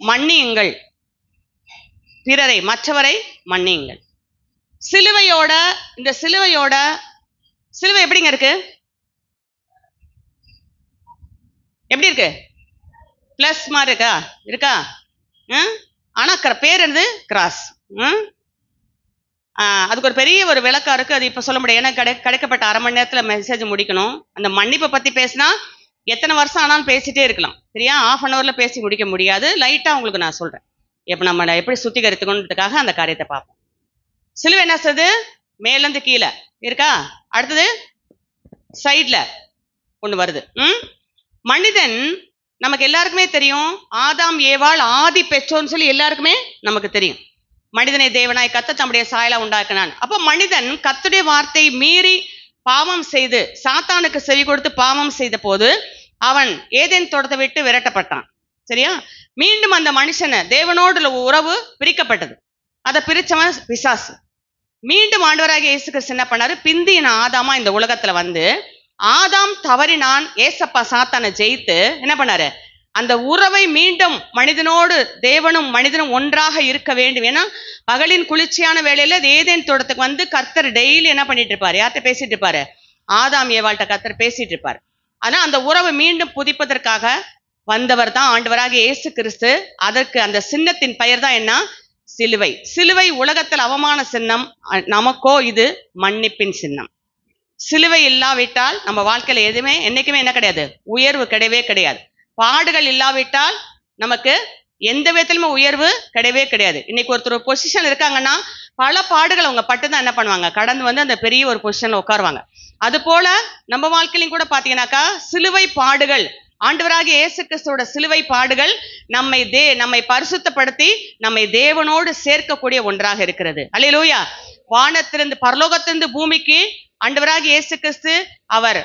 மன்னியுங்கள். பிறரை மற்றவரை மன்னியுங்கள். சிலுவையோட இந்த சிலுவையோட சிலுவை எப்படிங்க இருக்கு? எப்படி இருக்கு? பிளஸ் மாதிரி இருக்கா? இருக்கா? ம்? ஆனா பேர் என்னது? கிராஸ் அதுக்கு ஒரு பெரிய ஒரு விளக்கம் இருக்கு. அது இப்ப சொல்ல முடியாது. ஏன்னா கிடை கிடைக்கப்பட்ட அரை மணி நேரத்துல மெசேஜ் முடிக்கணும். அந்த மன்னிப்பை பத்தி பேசினா எத்தனை வருஷம் ஆனாலும் பேசிட்டே இருக்கலாம். சரியா? ஆஃப் அன் ஹவரில் பேசி முடிக்க முடியாது. லைட்டா உங்களுக்கு நான் சொல்றேன். இப்ப நம்ம எப்படி சுத்திகரித்துக்கணுன்றதுக்காக அந்த காரியத்தை பார்ப்போம். சிலுவை என்ன செய்யுது? மேலேருந்து கீழே. இருக்கா? அடுத்தது சைடில் ஒன்று வருது. ம்? மனிதன் நமக்கு எல்லாருக்குமே தெரியும். ஆதாம் ஏவாள் ஆதி பெற்றோர்னு சொல்லி எல்லாருக்குமே நமக்கு தெரியும். மனிதனை தேவனாய் கத்த தம்முடைய சாயலா உண்டாக்கினான். அப்போ மனிதன் கத்துடைய வார்த்தை மீறி பாவம் செய்து சாத்தானுக்கு செவி கொடுத்து பாவம் செய்த போது அவன் ஏதேன் தோட்டத்தை விட்டு விரட்டப்பட்டான். சரியா? மீண்டும் அந்த மனுஷனை தேவனோடு உள்ள உறவு பிரிக்கப்பட்டது. அதை பிரிச்சவன் பிசாசு. மீண்டும் ஆண்டவராக இயேசு கிறிஸ்து என்ன பண்ணாரு? பிந்தின ஆதாமா இந்த உலகத்துல வந்து ஆதாம் தவறினான் ஏசப்பா சாத்தானை ஜெயித்து என்ன பண்ணாரு? அந்த உறவை மீண்டும் மனிதனோடு தேவனும் மனிதனும் ஒன்றாக இருக்க வேண்டும். ஏன்னா பகலின் குளிர்ச்சியான வேளையில ஏதேன் தோட்டத்துக்கு வந்து கர்த்தர் டெய்லி என்ன பண்ணிட்டு இருப்பாரு? யார்கிட்ட பேசிட்டு இருப்பாரு? ஆதாம் ஏவாள்கிட்ட கர்த்தர் பேசிட்டு இருப்பாரு. ஆனா அந்த உறவை மீண்டும் புதிப்பதற்காக வந்தவர் தான் ஆண்டவராக இயேசு கிறிஸ்து. அதற்கு அந்த சின்னத்தின் பெயர் தான் என்ன? சிலுவை. சிலுவை உலகத்தில் அவமான சின்னம் நமக்கோ இது மன்னிப்பின் சின்னம். சிலுவை இல்லாவிட்டால் நம்ம வாழ்க்கையில எதுவுமே என்னைக்குமே என்ன கிடையாது? உயர்வு கிடையவே கிடையாது. பாடுகள் இல்லாவிட்டால் நமக்கு எந்த விதத்திலுமே உயர்வு கிடையவே கிடையாது. இன்னைக்கு ஒருத்தர் பொசிஷன் இருக்காங்கன்னா பல பாடுகள் அவங்க பட்டு தான் என்ன பண்ணுவாங்க? கடந்து வந்து அந்த பெரிய ஒரு பொசிஷனில் உட்காருவாங்க. அது போல நம்ம வாழ்க்கையிலையும் கூட பார்த்தீங்கன்னாக்கா சிலுவை பாடுகள் ஆண்டவராக இயேசு கிறிஸ்துவோட சிலுவை பாடுகள் நம்மை தே நம்மை பரிசுத்தப்படுத்தி நம்மை தேவனோடு சேர்க்கக்கூடிய ஒன்றாக இருக்கிறது. அல்லேலூயா வானத்திலிருந்து பரலோகத்திலிருந்து பூமிக்கு ஆண்டவராக இயேசு கிறிஸ்து அவர்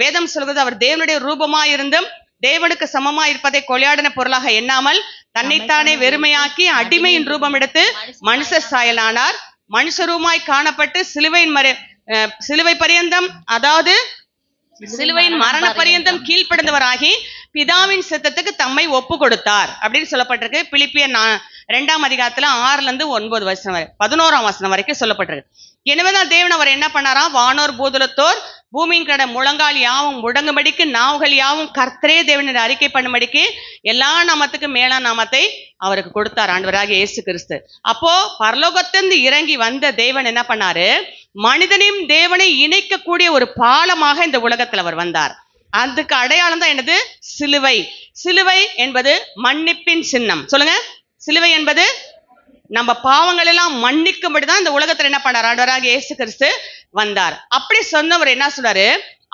வேதம் சொல்வது அவர் தேவனுடைய ரூபமாக இருந்தும் தேவனுக்கு சமமாய் இருப்பதை கொலையாடின பொருளாக எண்ணாமல் தன்னைத்தானே வெறுமையாக்கி அடிமையின் ரூபம் எடுத்து மனுஷ சாயலானார். மனுஷரூமாய் காணப்பட்டு சிலுவையின் மறு சிலுவை பரியந்தம் அதாவது சிலுவையின் மரண பரியந்தம் கீழ்ப்படிந்தவராகி பிதாவின் சித்தத்துக்கு தம்மை ஒப்பு கொடுத்தார் அப்படின்னு சொல்லப்பட்டிருக்கு. பிலிப்பியர் ரெண்டாம் இரண்டாம் அதிகாரத்துல ஆறுல இருந்து ஒன்பது வருஷம் வரை பதினோராம் வசனம் வரைக்கும் சொல்லப்பட்டிருக்கு. எனவேதான் தேவன் அவர் என்ன பண்ணாராம்? வானோர் பூதலத்தோர் பூமியின் கடை முழங்கால் யாவும் முடங்கும்படிக்கு நாவுகள் யாவும் கர்த்தரே தேவன் அறிக்கை பண்ணும்படிக்கு எல்லா நாமத்துக்கும் மேலா நாமத்தை அவருக்கு கொடுத்தார் ஆண்டவராக இயேசு கிறிஸ்து. அப்போ பரலோகத்திலிருந்து இறங்கி வந்த தேவன் என்ன பண்ணாரு? மனிதனையும் தேவனை இணைக்கக்கூடிய ஒரு பாலமாக இந்த உலகத்தில் அவர் வந்தார். அதுக்கு அடையாளம் தான் என்னது? சிலுவை. சிலுவை என்பது மன்னிப்பின் சின்னம். சொல்லுங்க. சிலுவை என்பது நம்ம பாவங்கள் எல்லாம் மன்னிக்கும்படி தான் இந்த உலகத்துல என்ன பண்ணார்? ஆண்டவராக இயேசு கிறிஸ்து வந்தார். அப்படி சொன்னவர் என்ன சொல்றாரு?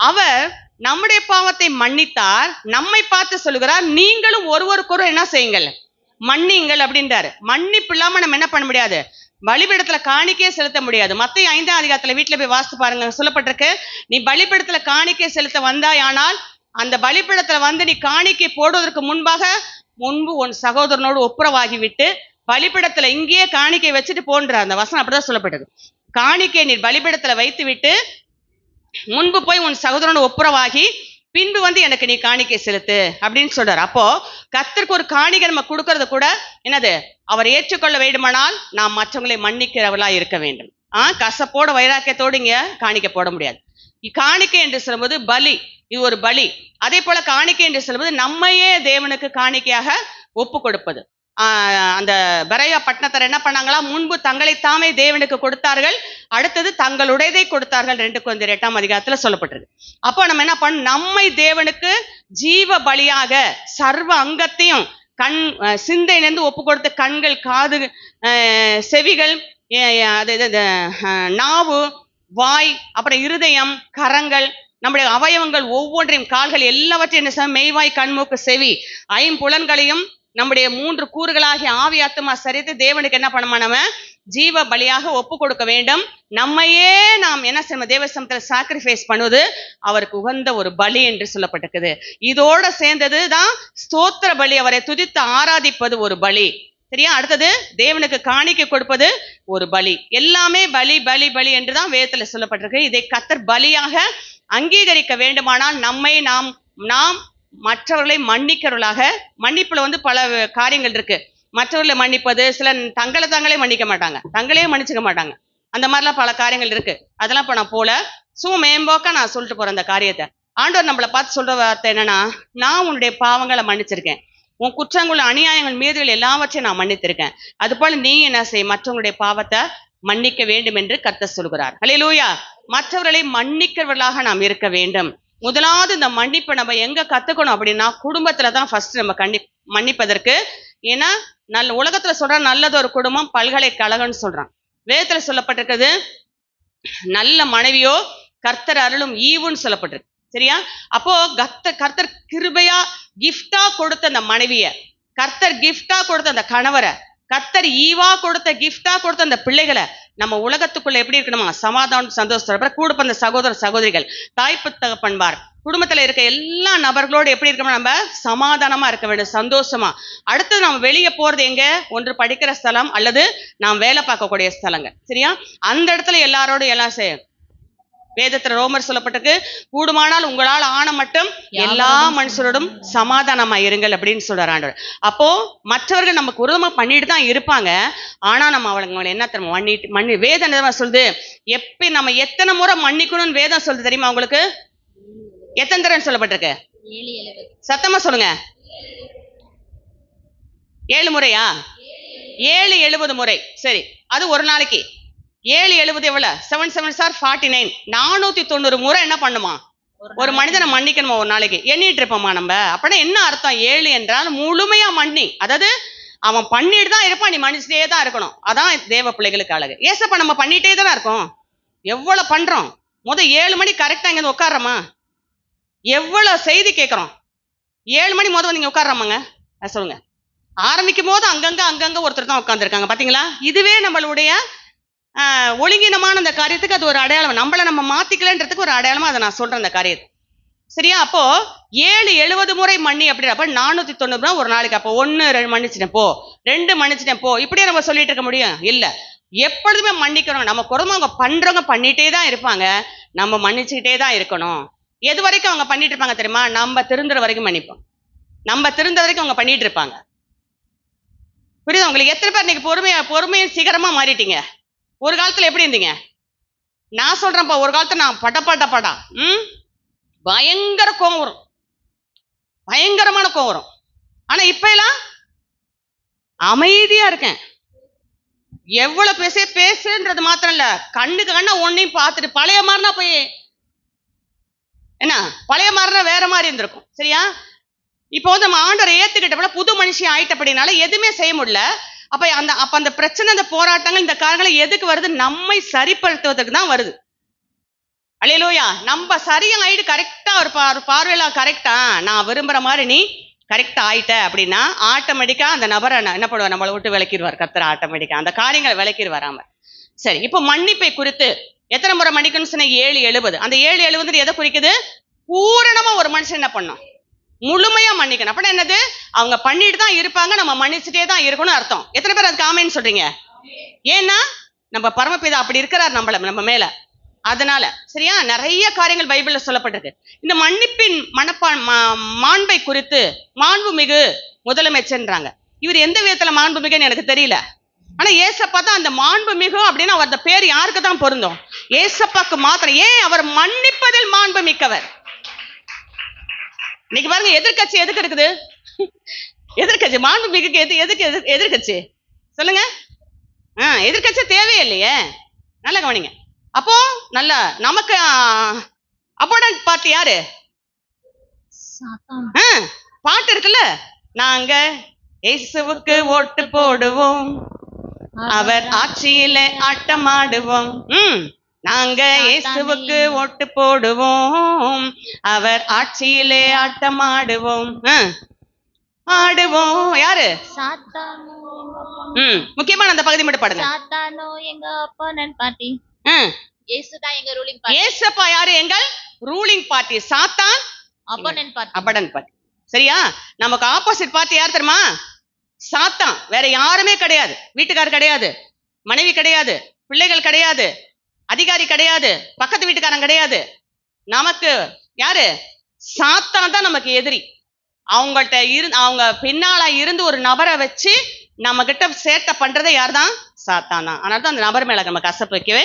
அவர் நம்முடைய பாவத்தை மன்னித்தார் நம்மை பார்த்து சொல்லுகிறார் நீங்களும் ஒருவருக்கொரு என்ன செய்யுங்கள்? மன்னிங்கள் அப்படின்றாரு. மன்னிப்பு இல்லாம நம்ம என்ன பண்ண முடியாது? பலிபீடத்துல காணிக்கையே செலுத்த முடியாது. மத்திய ஐந்தாம் அதிகாரத்துல வீட்டுல போய் வாசித்து பாருங்க சொல்லப்பட்டிருக்கு. நீ பலிபீடத்துல காணிக்கை செலுத்த வந்தாய் ஆனால் அந்த பலிபீடத்துல வந்து நீ காணிக்கை போடுவதற்கு முன்பாக முன்பு உன் சகோதரனோடு ஒப்புரவாகிவிட்டு விட்டு இங்கேயே காணிக்கை வச்சுட்டு போன்ற அந்த வசனம் அப்படிதான் சொல்லப்பட்டது. காணிக்கை நீ பலிபீடத்துல வைத்து விட்டு முன்பு போய் உன் சகோதரனோடு ஒப்புரவாகி பின்பு வந்து எனக்கு நீ காணிக்கை செலுத்து அப்படின்னு சொல்றாரு. அப்போ கத்திற்கு ஒரு காணிக்கை நம்ம கொடுக்கறது கூட என்னது? அவர் ஏற்றுக்கொள்ள வேண்டுமானால் நாம் மற்றவங்களை மன்னிக்கிறவர்களா இருக்க வேண்டும். ஆ கசப்போட வைராக்கியத்தோடு இங்க காணிக்கை போட முடியாது. காணிக்கை என்று சொல்லும்போது பலி இது ஒரு பலி. அதே போல காணிக்கை என்று சொல்வது நம்மையே தேவனுக்கு காணிக்கையாக ஒப்பு கொடுப்பது. அந்த பரையா பட்டணத்தர் என்ன பண்ணாங்களா? முன்பு தங்களை தாமே தேவனுக்கு கொடுத்தார்கள் அடுத்தது தங்களுடையதை கொடுத்தார்கள் ரெண்டு கொஞ்சம் எட்டாம் அதிகாரத்துல சொல்லப்பட்டிருக்கு. அப்போ நம்ம என்ன பண்ண நம்மை தேவனுக்கு ஜீவ பலியாக சர்வ அங்கத்தையும் கண் சிந்தையிலேருந்து ஒப்பு கொடுத்த கண்கள் காது செவிகள் அது இது, நாவு வாய் அப்புறம் இருதயம் கரங்கள் நம்முடைய அவயவங்கள் ஒவ்வொன்றையும் கால்கள் எல்லாவற்றையும் என்ன செய்ய மெய்வாய் கண்மூக்கு செவி ஐம்புலன்களையும் நம்முடைய மூன்று கூறுகளாகிய ஆவி ஆத்துமா சரித்து தேவனுக்கு என்ன பண்ணமா நம்ம? ஜீவ பலியாக ஒப்பு கொடுக்க வேண்டும். நம்மையே நாம் என்ன செய்யணும்? தேவசமத்தில் சாக்ரிஃபைஸ் பண்ணுவது அவருக்கு உகந்த ஒரு பலி என்று சொல்லப்பட்டிருக்குது. இதோட சேர்ந்தது தான் ஸ்தோத்திர பலி. அவரை துதித்து ஆராதிப்பது ஒரு பலி. சரியா? அடுத்தது தேவனுக்கு காணிக்கை கொடுப்பது ஒரு பலி. எல்லாமே பலி பலி பலி என்று தான் வேதத்துல சொல்லப்பட்டிருக்கு. இதை கத்தர் பலியாக அங்கீகரிக்க வேண்டுமானால் நம்மை நாம் நாம் மற்றவர்களை மன்னிக்கிறவர்களாக மன்னிப்புல வந்து பல காரியங்கள் இருக்கு. மற்றவர்களை மன்னிப்பது சில தங்களை தங்களே மன்னிக்க மாட்டாங்க. தங்களே மன்னிச்சுக்க மாட்டாங்க. அந்த மாதிரிலாம் பல காரியங்கள் இருக்கு. அதெல்லாம் இப்போ நான் போல. சும்மா மேம்போக்கா நான் சொல்லிட்டு போறேன் அந்த காரியத்தை. ஆண்டவர் நம்மளை பார்த்து சொல்ற வார்த்தை என்னன்னா நான் உன்னுடைய பாவங்களை மன்னிச்சிருக்கேன். உன் குற்றங்கள் அநியாயங்கள் மீதுகள் எல்லாவற்றையும் நான் மன்னித்திருக்கேன். அதுபோல நீ என்ன செய்? மற்றவங்களுடைய பாவத்தை மன்னிக்க வேண்டும் என்று கர்த்தர் சொல்கிறார். ஹalleluya மற்றவர்களை மன்னிக்கிறவர்களாக நாம் இருக்க வேண்டும். முதலாவது இந்த மன்னிப்பை நம்ம எங்க கத்துக்கணும் அப்படின்னா குடும்பத்துல தான் ஃபர்ஸ்ட் நம்ம கண்டி மன்னிப்பதற்கு. ஏன்னா நல்ல உலகத்துல சொல்ற நல்லது ஒரு குடும்பம் பல்கலைக்கழகம்னு சொல்றான். வேதத்துல சொல்லப்பட்டிருக்கிறது நல்ல மனைவியோ கர்த்தர் அருளும் ஈவுன்னு சொல்லப்பட்டிருக்கு. சரியா? அப்போ கர்த்தர் கர்த்தர் கிருபையா கிஃப்டா கொடுத்த அந்த மனைவிய கர்த்தர் கிஃப்டா கொடுத்த அந்த கணவரை கர்த்தர் ஈவா கொடுத்த கிஃப்டா கொடுத்த அந்த பிள்ளைகளை நம்ம உலகத்துக்குள்ள எப்படி இருக்கணுமா? சமாதானம் சந்தோஷத்தோட கூட பிறந்த சகோதர சகோதரிகள் தாய்ப்பு தகப்பன்பார் குடும்பத்தில் இருக்க எல்லா நபர்களோடு எப்படி இருக்கணும்? நம்ம சமாதானமா இருக்க வேண்டும் சந்தோஷமா. அடுத்தது நம்ம வெளியே போறது எங்க? ஒன்று படிக்கிற ஸ்தலம் அல்லது நாம் வேலை பார்க்கக்கூடிய ஸ்தலங்கள். சரியா? அந்த இடத்துல எல்லாரோடும் எல்லாம் செய்யும் வேதத்துல ரோமர் சொல்லப்பட்டிருக்கு. கூடுமானால் உங்களால் ஆன மட்டும் எல்லா மனுஷரோடும் சமாதானமா இருங்கள் அப்படின்னு சொல்றாரு ஆண்டவர். அப்போ மற்றவர்கள் நமக்கு உருவமா பண்ணிட்டு தான் இருப்பாங்க. ஆனா நம்ம அவங்களை என்ன தெரியுமா? மன்னிட்டு மன்னி வேதம் சொல்லுது? எப்ப நம்ம எத்தனை முறை மன்னிக்கணும்னு வேதம் சொல்லுது தெரியுமா உங்களுக்கு? எத்தனை தடவை சொல்லப்பட்டிருக்கு? சத்தமா சொல்லுங்க. ஏழு முறையா? ஏழு எழுபது முறை. சரி அது ஒரு நாளைக்கு. ஏழு எழுபது எவ்வளவு? Seven seven sir forty nine நானூத்தி தொண்ணூறு முறை என்ன பண்ணுமா? ஒரு மனிதனை மன்னிக்கணுமா ஒரு நாளைக்கு? எண்ணிட்டு இருப்போமா நம்ம? அப்படின்னா என்ன அர்த்தம்? ஏழு என்றால் முழுமையா மன்னி. அதாவது அவன் பண்ணிட்டு தான் இருப்பான் நீ மன்னிச்சுட்டே தான் இருக்கணும். அதான் தேவ பிள்ளைகளுக்கு அழகு. ஏசப்பா நம்ம பண்ணிட்டே தானே இருக்கோம்? எவ்வளவு பண்றோம்? முத ஏழு மணி கரெக்டா இங்க வந்து உட்கார்றோமா? எவ்வளவு செய்தி கேட்குறோம்? ஏழு மணி முத வந்து இங்க சொல்லுங்க. ஆரம்பிக்கும் போது அங்கங்க அங்கங்க ஒருத்தர் தான் உட்காந்துருக்காங்க பாத்தீங்களா? இதுவே நம்மளுடைய ஒழுங்கினமான அந்த காரியத்துக்கு அது ஒரு அடையாளம். நம்மள நம்ம மாத்திக்கலன்றதுக்கு ஒரு அடையாளமா அதை நான் சொல்றேன் அந்த காரியத்தை. சரியா? அப்போ ஏழு எழுபது முறை மன்னி அப்படின்றப்ப நானூத்தி தொண்ணூறு ரூபா ஒரு நாளைக்கு. அப்போ ஒன்னு ரெண்டு மன்னிச்சிட்டேன் போ. ரெண்டு மன்னிச்சிட்டேன் போ. இப்படியே நம்ம சொல்லிட்டு இருக்க முடியும்? இல்ல. எப்பொழுதுமே மன்னிக்கணும். நம்ம குடும்பம் பண்றவங்க பண்ணிட்டே தான் இருப்பாங்க. நம்ம மன்னிச்சுக்கிட்டே தான் இருக்கணும். எது வரைக்கும் அவங்க பண்ணிட்டு இருப்பாங்க தெரியுமா? நம்ம திருந்துற வரைக்கும் மன்னிப்போம். நம்ம திருந்த வரைக்கும் அவங்க பண்ணிட்டு இருப்பாங்க. புரியுது? உங்களுக்கு எத்தனை பேர் இன்னைக்கு பொறுமையா பொறுமையும் சீக்கிரமா மாறிட்டீங்க? ஒரு காலத்துல எப்படி இருந்தீங்க? நான் சொல்றேன்ப்பா ஒரு காலத்துல நான் பட பட படா ம்? பயங்கர கோவம் வரும். பயங்கரமான கோவம் வரும். ஆனா இப்ப எல்லாம் அமைதியா இருக்கேன். எவ்வளவு பேச பேசுன்றது மாத்திரம் இல்ல. கண்ணுக்கு கண்ணா ஒன்னையும் பார்த்துட்டு பழைய மாதிரினா போய் என்ன? பழைய மாதிரினா வேற மாதிரி இருந்திருக்கும். சரியா? இப்போ வந்து நம்ம ஆண்டரை ஏத்துக்கிட்டப்பட புது மனுஷன் ஆயிட்டபடினால எதுவுமே செய்ய முடியல. அப்ப அந்த அப்ப அந்த பிரச்சனை அந்த போராட்டங்கள் இந்த காரணங்கள் எதுக்கு வருது? நம்மை சரிப்படுத்துவதற்கு தான் வருது. அலையலோயா நம்ம சரியாயிடு கரெக்டா ஒரு பார் ஒரு பார்வையில கரெக்டா நான் விரும்புற மாதிரி நீ கரெக்டா ஆயிட்ட அப்படின்னா ஆட்டோமேட்டிக்கா அந்த நபரை என்ன பண்ணுவார்? நம்மளை விட்டு விளக்கிடுவார் கத்துற ஆட்டோமேட்டிக்கா அந்த காரியங்களை விளக்கிடுவார் வராம. சரி இப்போ மன்னிப்பை குறித்து எத்தனை முறை மன்னிக்கணும்னு சொன்ன? ஏழு எழுபது. அந்த ஏழு எழுபது எதை குறிக்குது? பூரணமா ஒரு மனுஷன் என்ன பண்ணும் முழுமையா மன்னிக்கணும். அப்படின்னா என்னது? அவங்க பண்ணிட்டு தான் இருப்பாங்க நம்ம மன்னிச்சுட்டே தான் இருக்கணும்னு அர்த்தம். எத்தனை பேர் அதுக்கு ஆமேன்னு சொல்றீங்க? ஏன்னா நம்ம பரமபிதா அப்படி இருக்கிறார் நம்மள நம்ம மேல. அதனால சரியா? நிறைய காரியங்கள் பைபிள்ல சொல்லப்பட்டிருக்கு. இந்த மன்னிப்பின் மனப்பா மா- மாண்பை குறித்து மாண்புமிகு முதலமைச்சர்ன்றாங்க. இவர் எந்த விதத்துல மாண்புமிகுன்னு எனக்கு தெரியல. ஆனா ஏசப்பா தான் அந்த மாண்புமிகு அப்படின்னு அவர் பேர் யாருக்கு தான் பொருந்தும்? ஏசப்பாக்கு மாத்திரம். ஏன்? அவர் மன்னிப்பதில் மாண்பு மிக்கவர் இன்னைக்கு பாருங்க எதிர்க்கட்சி எதுக்கு இருக்குது? எதிர்க்கட்சி மாண்பு மிகுக்கு எது எதுக்கு எதிர் எதிர்க்கட்சி? சொல்லுங்க. ஆ எதிர்க்கட்சி தேவையில்லையே. நல்லா கவனிங்க. அப்போ நல்ல நமக்கு அப்போடன்ட் பார்ட்டி யாரு? பாட்டு இருக்குல்ல? நாங்க இயேசுவுக்கு ஓட்டு போடுவோம். அவர் ஆட்சியில ஆட்டமாடுவோம் ம். நாங்க இயேசுவுக்கு ஓட்டு போடுவோம். அவர் ஆட்சியிலே ஆட்டமாடுவோம். ஆ, ஆடுவோம். யாரு? ம் முக்கியமான அந்த பகுதி மட்டும் பாடுங்க. சாத்தானோ எங்க அப்பனன் பாட்டி. இயேசுதான் எங்க ரூலிங் பார்ட்டி ஏசப்பா யாரு எங்கள்? ரூலிங் பார்ட்டி சாத்தான்? அப்பனன் பார்ட்டி அபடன் பார்ட்டி சரியா? நமக்கு ஆப்போசிட் பார்ட்டி யார் தெரியுமா? சாத்தான். வேற யாருமே கிடையாது. வீட்டுக்காரர் கிடையாது. மனைவி கிடையாது. பிள்ளைகள் கிடையாது. அதிகாரி கிடையாது பக்கத்து வீட்டுக்காரன் கிடையாது. நமக்கு யாரு? சாத்தான் தான் நமக்கு எதிரி. அவங்கள்ட்ட இரு அவங்க பின்னால இருந்து ஒரு நபரை வச்சு நம்ம கிட்ட சேட்டை பண்றதே யார் தான் சாத்தான் தான். அதனால தான் அந்த நபர் மேல நம்ம கசப்பு வைக்கவே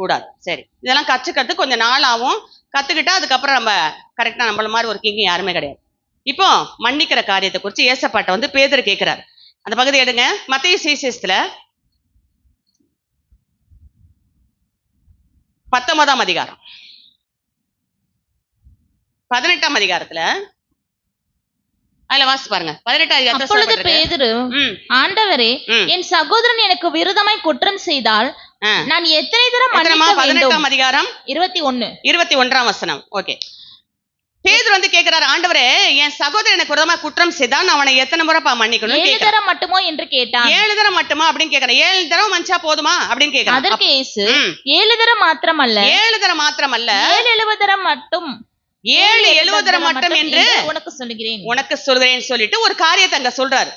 கூடாது. சரி இதெல்லாம் கற்றுக்கிறது கொஞ்சம் நாள் ஆகும் கத்துக்கிட்டா அதுக்கப்புறம் நம்ம கரெக்டா நம்மள மாதிரி ஒரு கிங் யாருமே கிடையாது. இப்போ மன்னிக்கிற காரியத்தை குறித்து ஏசப்பாட்டை வந்து பேதர் கேட்கிறார் அந்த பகுதி எடுங்க. மத்திய சீசியஸ்ல பத்தொன்பதாம் அதிகாரம். பதினெட்டாம் அதிகாரத்துல அதுல வாசிச்சு பாருங்க. பதினெட்டாம். பேதுரு ஆண்டவரே. என் சகோதரன் எனக்கு விரோதமாய் குற்றம் செய்தால். நான் எத்தனை தரம் பதினெட்டாம் அதிகாரம்? இருபத்தி ஒண்ணு இருபத்தி ஒன்றாம் வசனம். ஓகே. பேதுரு வந்து கேக்குறாரு ஆண்டவரே என் சகோதரன் எனக்கு விரோதமா குற்றம் செய்தான் அவனை எத்தனை முறைப்பா மன்னிக்கணும் ஏழு கேக்குறான் தரம் மட்டுமோ என்று கேட்டான். ஏழு தரம் மட்டுமா அப்படின்னு கேக்குறேன் ஏழு தரம் மனுஷா போதுமா அப்படின்னு கேக்குறான் அதற்கு இயேசு ம். ஏழு தரம் மாத்திரமல்ல. ஏழு தரம் மாத்திரம் அல்ல ஏழு எழுபதரம் மட்டும். ஏழு எழுபதரம் மட்டும் என்று உனக்கு சொல்லுகிறேன். உனக்கு சொல்கிறேன்னு சொல்லிட்டு ஒரு காரியத்தை அங்க சொல்றாரு.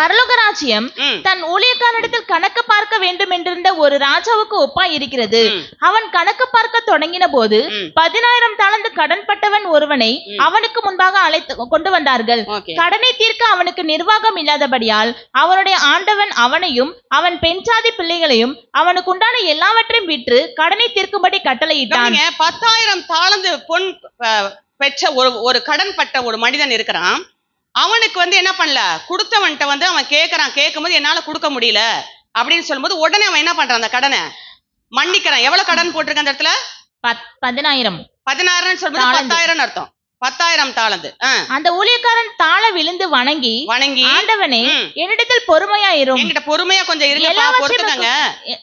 பரலோக ராஜ்யம் தன் ஊழியக்காரனிடத்தில் கணக்கு பார்க்க வேண்டும் என்றிருந்த ஒரு ராஜாவுக்கு ஒப்பாய் இருக்கிறது. அவன் கணக்கு பார்க்க தொடங்கின போது. பதினாயிரம் தாளந்து கடன்பட்டவன் ஒருவனை. அவனுக்கு முன்பாக அழைத்து கொண்டு வந்தார்கள். கடனை தீர்க்க அவனுக்கு நிர்வாகம் இல்லாதபடியால் அவனுடைய ஆண்டவன் அவனையும் அவன் பெண்சாதி பிள்ளைகளையும் அவனுக்கு உண்டான எல்லாவற்றையும் விற்று கடனை தீர்க்கும்படி கட்டளையிட்டான். பத்தாயிரம் தாளந்து பொன் பெற்ற ஒரு ஒரு கடன் பட்ட ஒரு மனிதன் இருக்கிறான். அவனுக்கு வந்து என்ன பண்ணல? கொடுத்தவன்ட்ட வந்து அவன் கேட்கறான் கேட்கும்போது என்னால கொடுக்க முடியல. அப்படின்னு சொல்லும்போது உடனே அவன் என்ன பண்றான் அந்த கடனை? மன்னிக்கிறான். எவ்வளவு கடன் போட்டிருக்க அந்த இடத்துல? பத்- பதினாயிரம். பதினாயிரம் சொல்லும்போது. பத்தாயிரம் அர்த்தம். பத்தாயிரம் தாளந்து. அந்த ஊழியக்காரன் தாழ விழுந்து வணங்கி வணங்கி ஆண்டவனே. என்னிடத்தில் பொறுமையாயிரும். என்கிட்ட பொறுமையா கொஞ்சம் எல்லாவற்றையும் பொறுத்துக்கங்க.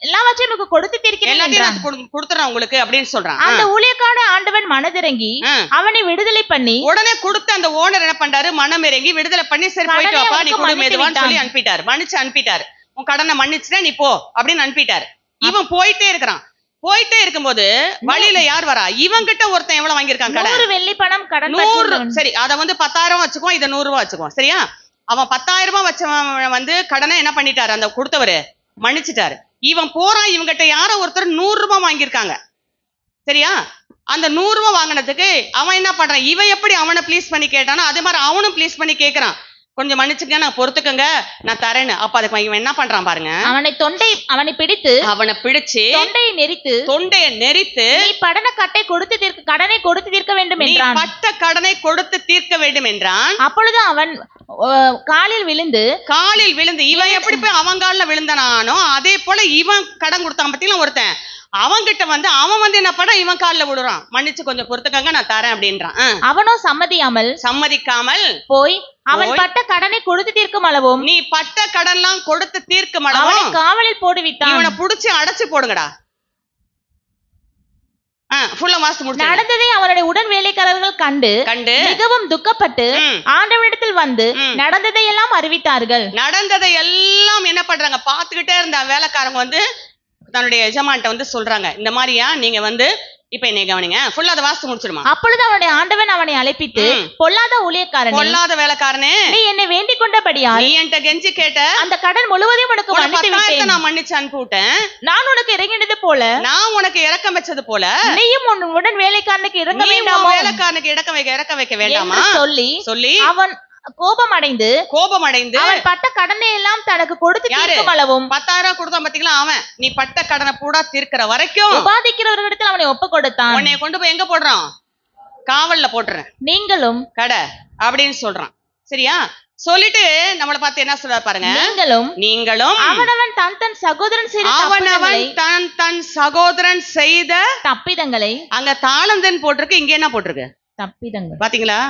எல்லாவற்றையும் எனக்கு கொடுத்து தீர்க்கிறேன் எல்லாத்தையும் கொடுத்துறேன் உங்களுக்கு அப்படின்னு சொல்றான். அந்த ஊழியக்கான ஆண்டவன் மனதிறங்கி. அவனை விடுதலை பண்ணி உடனே கொடுத்த அந்த ஓனர் என்ன பண்றாரு? மனம் இறங்கி விடுதலை பண்ணி சரி போயிட்டு வாப்பா நீ கொடு மெதுவான்னு சொல்லி. அனுப்பிட்டாரு. மன்னிச்சு அனுப்பிட்டாரு. உன் கடனை மன்னிச்சுட்டா நீ போ அப்படின்னு அனுப்பிட்டாரு. இவன் போயிட்டே இருக்கிறான். போயிட்டே இருக்கும்போது வழியில யார் வரா? இவன் கிட்ட ஒருத்தன் எவ்வளவு வாங்கியிருக்கான் கடன் வெள்ளி பணம் கடன் நூறு. சரி அத வந்து பத்தாயிரம் வச்சுக்குவோம் இதை நூறு ரூபாய் வச்சுக்குவோம். சரியா? அவன் பத்தாயிரம் ரூபாய் வச்சவன் வந்து கடனை என்ன பண்ணிட்டாரு? அந்த கொடுத்தவரு மன்னிச்சிட்டாரு. இவன் போறான் இவங்கிட்ட யாரோ ஒருத்தர் நூறு ரூபாய் வாங்கியிருக்காங்க. சரியா? அந்த நூறு ரூபாய் வாங்கினதுக்கு அவன் என்ன பண்றான்? இவன் எப்படி அவனை ப்ளீஸ் பண்ணி கேட்டானோ? அதே மாதிரி அவனும் ப்ளீஸ் பண்ணி கேட்கறான் கொஞ்சம் மன்னிச்சுங்க நான் பொறுத்துக்கங்க. நான் தரேன்னு. அப்ப அதுக்கு இவன் என்ன பண்றான் பாருங்க. அவனை தொண்டை அவனை பிடித்து அவனை பிடிச்சு தொண்டையை நெரித்து தொண்டைய நெரித்து நீ படன கட்டை கொடுத்து தீர்க்க கடனை கொடுத்து தீர்க்க வேண்டும் என்றான். பட்ட கடனை கொடுத்து தீர்க்க வேண்டும் என்றான். அப்பொழுது அவன் காலில் விழுந்து காலில் விழுந்து இவன் எப்படி போய் அவன் கால்ல விழுந்தானானோ அதே போல இவன் கடன் கொடுத்தான் பத்திலாம் ஒருத்தன். அவன்கிட்ட வந்து அவன் வந்து என்ன பண்ண இவன் கால்ல விடுறான் மன்னிச்சு கொஞ்சம் பொறுத்துக்கங்க நான் தரேன் அப்படின்றான். அவனோ சம்மதியாமல் சம்மதிக்காமல் போய் அவன் பட்ட கடனை கொடுத்து தீர்க்கும் அளவும் நீ பட்ட கடன்லாம் கொடுத்து தீர்க்கும் அவனை அளவும் காவலில் போடுவித்தான் இவனை புடிச்சு அடைச்சு போடுங்கடா. நடந்ததை அவனுடைய உடன் வேலைக்காரர்கள் கண்டு கண்டு மிகவும் துக்கப்பட்டு. ஆண்டவனிடத்தில் வந்து. நடந்ததை எல்லாம் அறிவித்தார்கள். நடந்ததை எல்லாம் என்ன பண்றாங்க? பார்த்துக்கிட்டே இருந்த வேலைக்காரங்க வந்து தன்னுடைய எஜமான்ட்ட வந்து சொல்றாங்க இந்த மாதிரியா? நீங்க வந்து இப்ப என்னை கவனிங்க. ஃபுல்லா அதை வாசித்து முடிச்சிடுமா? அப்பொழுது அவனுடைய ஆண்டவன் அவனை அழைப்பித்து. பொல்லாத ஊழியக்காரனே கொல்லாத வேலைக்காரனே நீ என்னை வேண்டிக் கொண்டபடியால் நீ என்கிட்ட கெஞ்சி கேட்ட அந்த கடன் முழுவதையும் உனக்கு மன்னித்து விட்டேன். நான் மன்னிச்சு அனுப்பி விட்டேன் நான் உனக்கு இறங்கினது போல நான் உனக்கு இறக்கம் வச்சது போல நீயும் உன் உடன் வேலைக்காரனுக்கு இறங்க வேண்டாமோ? வேலைக்காரனுக்கு இறக்க வைக்க இறக்க வைக்க வேண்டாமா? சொல்லி சொல்லி அவன் கோபம் அடைந்து கோபம் அடைந்து அவன் பட்ட கடனை எல்லாம் தனக்கு கொடுத்து? தீர்க்கும் அளவும் பத்தாயிரம் கொடுத்தான் பாத்தீங்களா? அவன். நீ பட்ட கடனை பூரா தீர்க்கிற வரைக்கும் உபாதிக்கிறவர்களிடத்தில் அவனை ஒப்பு கொடுத்தான். உன்னைய கொண்டு போய் எங்க போடுறான்? காவல்ல போட்டுறேன். நீங்களும் கடை அப்படின்னு சொல்றான். சரியா? சொல்லிட்டு நம்மள பார்த்து என்ன சொல்றாரு பாருங்க. நீங்களும் நீங்களும் அவனவன் தன் தன் சகோதரன் செய்த அவனவன் தன் தன் சகோதரன் செய்த தப்பிதங்களை அங்க தாளந்தன் போட்டிருக்கு இங்க என்ன போட்டிருக்கு? தப்பிதங்கள். பாத்தீங்களா?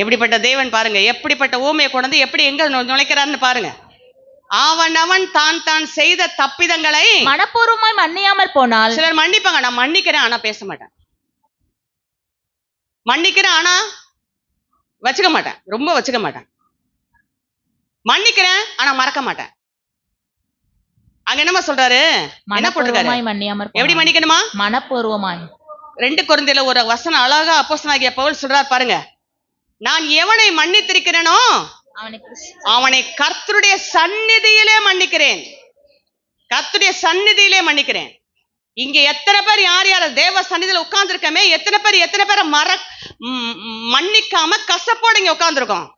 எப்படிப்பட்ட தேவன் பாருங்க எப்படிப்பட்ட ஊமையை கொண்டு எப்படி எங்க நுழைக்கிறான்னு பாருங்க. அவன் அவன் தான் தான் செய்த தப்பிதங்களை மனப்பூர்வமாய் மன்னியாமற் போனால் சிலர் மன்னிப்பாங்க நான் மன்னிக்கிறேன் ஆனா பேச மாட்டேன். மன்னிக்கிறேன் ஆனா வச்சுக்க மாட்டேன் ரொம்ப வச்சுக்க மாட்டேன். மன்னிக்கிறேன் ஆனா மறக்க மாட்டேன். அங்க என்னமா சொல்றாரு? என்ன போட்டிருக்காரு? மன்னியாமற் எப்படி. மன்னிக்கணுமா? மனப்பூர்வமாய். ரெண்டு குழந்தையில ஒரு வசனம் அழகா அப்போஸ்தலனாகிய பவுல் சொல்றார் பாருங்க. நான் எவனை மன்னித்திருக்கிறேனோ அவனை கர்த்தருடைய சந்நிதியிலே மன்னிக்கிறேன். கர்த்தருடைய சந்நிதியிலே மன்னிக்கிறேன். இங்க எத்தனை பேர் யார் யார் தேவ சன்னிதியில உட்கார்ந்துருக்கமே? எத்தனை பேர் எத்தனை பேரை மற மன்னிக்காம கசப்போட இங்க உட்கார்ந்துருக்கோம்?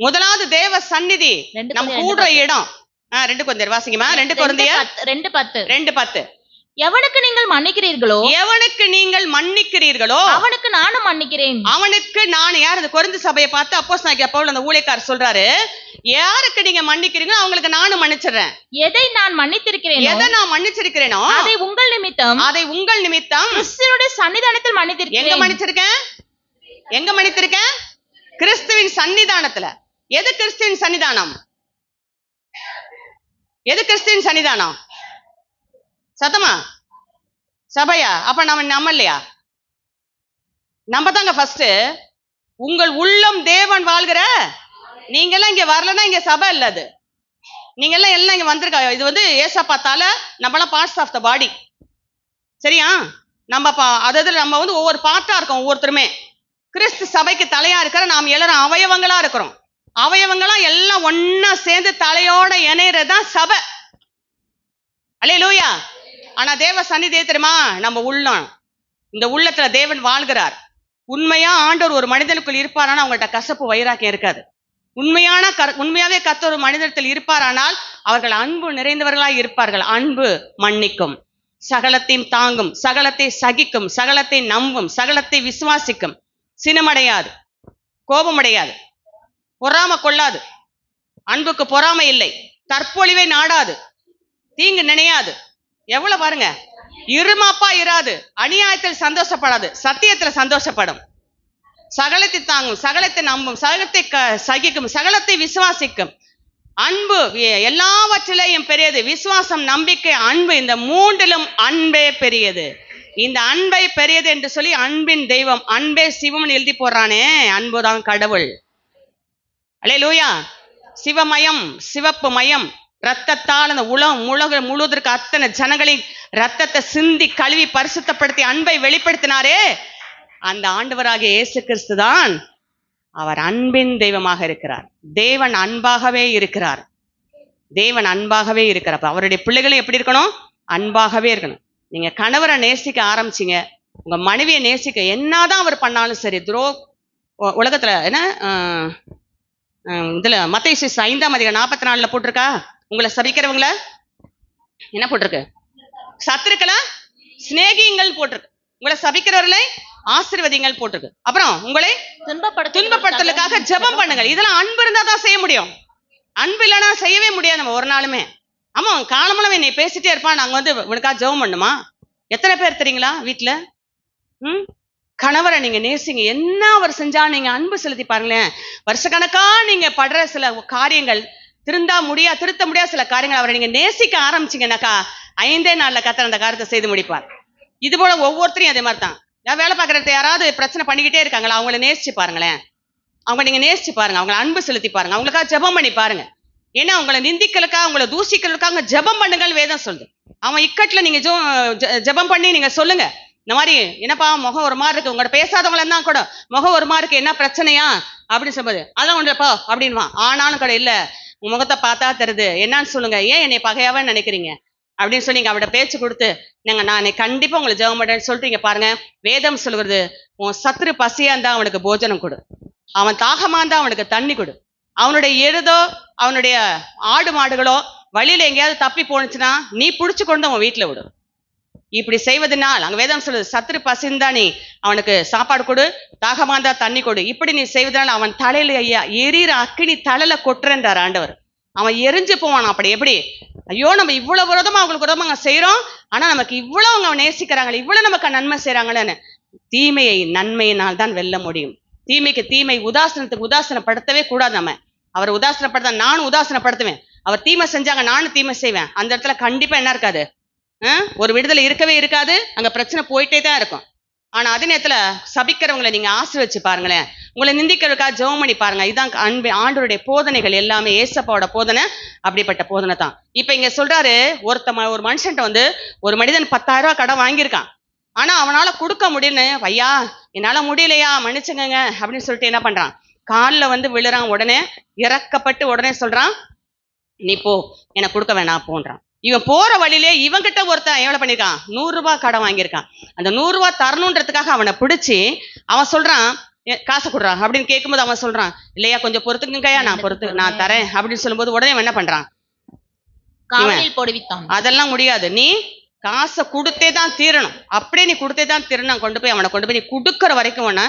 முதலாவது தேவ சந்நிதி நம்ம கூடுற இடம். ரெண்டு கொஞ்சம் வாசிங்கம்மா ரெண்டு குழந்தைய ரெண்டு பத்து. ரெண்டு பத்து. எவனுக்கு நீங்கள் மன்னிக்கிறீர்களோ? எவனுக்கு நீங்கள் மன்னிக்கிறீர்களோ? அவனுக்கு நானும் மன்னிக்கிறேன். அவனுக்கு நான் யார்? இந்த குறைந்த சபையை பார்த்து அப்போஸ் நான் பவுல் அந்த ஊழியக்காரர் சொல்றாரு யாருக்கு நீங்க மன்னிக்கிறீங்களோ அவங்களுக்கு நானும் மன்னிச்சிடுறேன். எதை நான் மன்னித்திருக்கிறேனோ? எதை நான் மன்னிச்சிருக்கிறேனோ? அதை உங்கள் நிமித்தம் அதை உங்கள் நிமித்தம் கிறிஸ்துவனுடைய சன்னிதானத்தில் எங்க மன்னித்திருக்கிறேன் மன்னிச்சிருக்கேன் எங்க மன்னித்திருக்கேன் கிறிஸ்துவின் சன்னிதானத்துல. எது கிறிஸ்துவின் சன்னிதானம்? எது கிறிஸ்துவின் சன்னிதானம்? சத்தமா? சபையா? அப்ப நம்ம நம்ம இல்லையா நம்ம தாங்க ஃபர்ஸ்ட் உங்கள் உள்ளம் தேவன் வாழ்கிற? நீங்க எல்லாம் இங்க வரலன்னா இங்க சபை இல்ல அது. நீங்க எல்லாம் எல்லாம் இங்க வந்திருக்கா? இது வந்து ஏசப்பா தலை நம்மளாம் பார்ட்ஸ் ஆஃப் த பாடி சரியா? நம்ம பா அதாவது நம்ம வந்து ஒவ்வொரு பார்ட்டா இருக்கோம் ஒவ்வொருத்தருமே. கிறிஸ்து சபைக்கு தலையா இருக்கிற நாம் எல்லாரும் அவயவங்களா இருக்கிறோம். அவயவங்களா எல்லாம் ஒன்னா சேர்ந்து தலையோட இணையறதுதான் சபை. அலே லூயா ஆனா தேவ சந்நிதியே தெரியுமா? நம்ம உள்ளம். இந்த உள்ளத்துல தேவன் வாழ்கிறார். உண்மையா ஆண்டவர் ஒரு மனிதனுக்குள் இருப்பாரான? அவங்கள்ட்ட கசப்பு வைராக்கியம் இருக்காது. உண்மையான க உண்மையாவே கர்த்தர் ஒரு மனிதத்தில் இருப்பாரானால் அவர்கள் அன்பு நிறைந்தவர்களாய் இருப்பார்கள். அன்பு மன்னிக்கும். சகலத்தையும் தாங்கும். சகலத்தை சகிக்கும். சகலத்தை நம்பும். சகலத்தை விசுவாசிக்கும். சினமடையாது. கோபமடையாது. பொறாம கொள்ளாது. அன்புக்கு பொறாமை இல்லை. தற்பொழிவை நாடாது. தீங்கு நினையாது. எவ்வளவு பாருங்க. இருமாப்பா இராது. அநியாயத்தில் சந்தோஷப்படாது. சத்தியத்துல சந்தோஷப்படும். சகலத்தை தாங்கும் சகலத்தை நம்பும் சகலத்தை க- சகிக்கும் சகலத்தை விசுவாசிக்கும். அன்பு எ- எல்லாவற்றிலேயும் பெரியது. விசுவாசம் நம்பிக்கை அன்பு இந்த மூன்றிலும் அன்பே பெரியது. இந்த அன்பை பெரியது என்று சொல்லி அன்பின் தெய்வம் அன்பே சிவம் எழுதி போடுறானே. அன்புதான் கடவுள். அலே லூயா சிவமயம் சிவப்பு மயம். ரத்தத்தால் அந்த உலகம் முழக முழுவதற்கு அத்தனை ஜனங்களின் ரத்தத்தை சிந்தி கழுவி பரிசுத்தப்படுத்தி அன்பை வெளிப்படுத்தினாரே. அந்த ஆண்டவராகிய இயேசு கிறிஸ்து தான் அவர் அன்பின் தெய்வமாக இருக்கிறார். தேவன் அன்பாகவே இருக்கிறார். தேவன் அன்பாகவே இருக்கிறார். அப்போ அவருடைய பிள்ளைகளும் எப்படி இருக்கணும்? அன்பாகவே இருக்கணும். நீங்க கணவரை நேசிக்க ஆரம்பிச்சீங்க. உங்க மனைவியை நேசிக்க என்னதான் அவர் பண்ணாலும் சரி துரோ உலகத்துல என்ன ஆஹ், இதுல மத்திய சிஸ் ஐந்தாம் அதிகம் நாற்பத்தி நாலுல போட்டிருக்கா? உங்களை சபிக்கிறவங்கள என்ன போட்டிருக்கு? சத்துருக்களை? சிநேகியுங்கள் போட்டிருக்கு. உங்களை சபிக்கிறவர்களை ஆசீர்வதிங்கள் போட்டிருக்கு. அப்புறம் உங்களை துன்பப்படுத்தலுக்காக ஜெபம் பண்ணுங்கள். இதெல்லாம் அன்பு இருந்தா தான் செய்ய முடியும். அன்பு இல்லைன்னா செய்யவே முடியாது நம்ம ஒரு நாளுமே. ஆமா காலமெல்லாம் என்னை பேசிட்டே இருப்பான் நாங்க வந்து உனக்காக ஜெபம் பண்ணுமா? எத்தனை பேர் தெரியுங்களா வீட்டுல ம்? கணவரை நீங்க நேசிங்க. என்ன அவர் செஞ்சா நீங்க அன்பு செலுத்தி பாருங்களேன். வருஷக்கணக்கா நீங்க படுற சில காரியங்கள் திருந்தா முடியா திருத்த முடியாத சில காரியங்கள் அவரை நீங்க நேசிக்க ஆரம்பிச்சீங்கன்னாக்கா ஐந்தே நாள்ல கத்தர் அந்த காரியத்தை செய்து முடிப்பார். இது போல ஒவ்வொருத்தரையும் அதே மாதிரி தான். நான் வேலை பார்க்குறது யாராவது பிரச்சனை பண்ணிக்கிட்டே இருக்காங்களா அவங்கள நேசிச்சு பாருங்களேன். அவங்க நீங்க நேசிச்சு பாருங்க அவங்கள அன்பு செலுத்தி பாருங்க அவங்களுக்காக ஜெபம் பண்ணி பாருங்க. ஏன்னா அவங்கள நிந்திக்கலுக்கா அவங்கள தூசிக்கலுக்காக ஜெபம் பண்ணுங்கள் வேதம் சொல்லுது. அவன் இக்கட்டில் நீங்க ஜோ ஜெ- ஜெபம் பண்ணி நீங்க சொல்லுங்க. இந்த மாதிரி என்னப்பா முகம் ஒரு மாதிரி இருக்கு உங்கள்ட்ட பேசாதவங்கள தான் கூட முகம் ஒரு மாதிரி இருக்கு என்ன பிரச்சனையா? அப்படின்னு சொல்லும்போது அதான் ஒன்றுப்பா அப்படின்வான் ஆனாலும் கூட இல்லை உங்க முகத்தை பார்த்தா தருது என்னன்னு சொல்லுங்க. ஏன் என்னை பகையாவே நினைக்கிறீங்க? அப்படின்னு சொல்லி நீங்க அவட பேச்சு கொடுத்து நாங்க நான் கண்டிப்பா உங்களை ஜெபம் பண்ணுறேன்னு சொல்றீங்க பாருங்க வேதம் சொல்லுறது உன் சத்துரு பசியா இருந்தா அவனுக்கு போஜனம் கொடு. அவன் தாகமா இருந்தா அவனுக்கு தண்ணி கொடு. அவனுடைய எருதோ அவனுடைய ஆடு மாடுகளோ வழியில எங்கேயாவது தப்பி போனுச்சுன்னா நீ புடிச்சு கொண்டு அவன் வீட்டுல விடு. இப்படி செய்வதனால் அங்க வேதம் சொல்லுது சத்துரு பசிந்தா நீ அவனுக்கு சாப்பாடு கொடு தாகமா இருந்தா தண்ணி கொடு. இப்படி நீ செய்வதனால் அவன் தலையில ஐயா எரியிற அக்கினி தலையில கொட்டுறன்றார் ஆண்டவர். அவன் எரிஞ்சு போவான் அப்படி எப்படி? ஐயோ நம்ம இவ்வளவு விரோதமா அவங்களுக்கு அங்கே செய்றோம் ஆனா நமக்கு இவ்வளவு அவங்க நேசிக்கிறாங்களே இவ்வளவு நமக்கு நன்மை செய்றாங்களேன்னு. தீமையை நன்மையினால் தான் வெல்ல முடியும். தீமைக்கு தீமை உதாசனத்துக்கு உதாசனப்படுத்தவே கூடாது நம்ம. அவர் உதாசனப்படுத்த நானும் உதாசனப்படுத்துவேன். அவர் தீமை செஞ்சாங்க நானும் தீமை செய்வேன். அந்த இடத்துல கண்டிப்பா என்ன இருக்காது? ஒரு விடுதலை இருக்கவே இருக்காது. அங்க பிரச்சனை போயிட்டே தான் இருக்கும். ஆனா அதே நேரத்துல சபிக்கிறவங்களை நீங்க ஆசிர்வச்சு பாருங்களேன். உங்களை நிந்திக்கிறதுக்காக ஜெபம் பண்ணி பாருங்க. இதான் அன்பு ஆண்டோருடைய போதனைகள் எல்லாமே ஏசப்பாவோட போதனை அப்படிப்பட்ட போதனை தான். இப்ப இங்க சொல்றாரு ஒருத்த ஒரு மனுஷன்ட்ட வந்து ஒரு மனிதன் பத்தாயிரம் ரூபாய் கடன் வாங்கியிருக்கான். ஆனா அவனால கொடுக்க முடியலன்னு ஐயா என்னால முடியலையா மன்னிச்சுங்க அப்படின்னு சொல்லிட்டு என்ன பண்றான்? காலில் வந்து விழுறான் உடனே இறக்கப்பட்டு உடனே சொல்றான் நீ போ எனக்கு கொடுக்க வேணாம் போன்றான். இவன் போற வழியிலே இவன்கிட்ட ஒருத்தன் எவ்வளவு பண்ணிருக்கான்? நூறு ரூபாய் கடன் வாங்கியிருக்கான். அந்த நூறு ரூபாய் தரணுன்றதுக்காக அவனை பிடிச்சி அவன் சொல்றான் "ஏ, காசை கொடுறான் அப்படின்னு கேட்கும்போது அவன் சொல்றான் இல்லையா கொஞ்சம் பொறுத்துக்குங்கய்யா நான் பொறுத்து நான் தரேன் அப்படின்னு சொல்லும்போது உடனே அவன் என்ன பண்றான்? அதெல்லாம் முடியாது. நீ காசை கொடுத்தே தான் தீரணும். அப்படியே நீ கொடுத்தே தான் தீரணும். கொண்டு போய் அவனை கொண்டு போய் நீ கொடுக்குற வரைக்கும் அவனை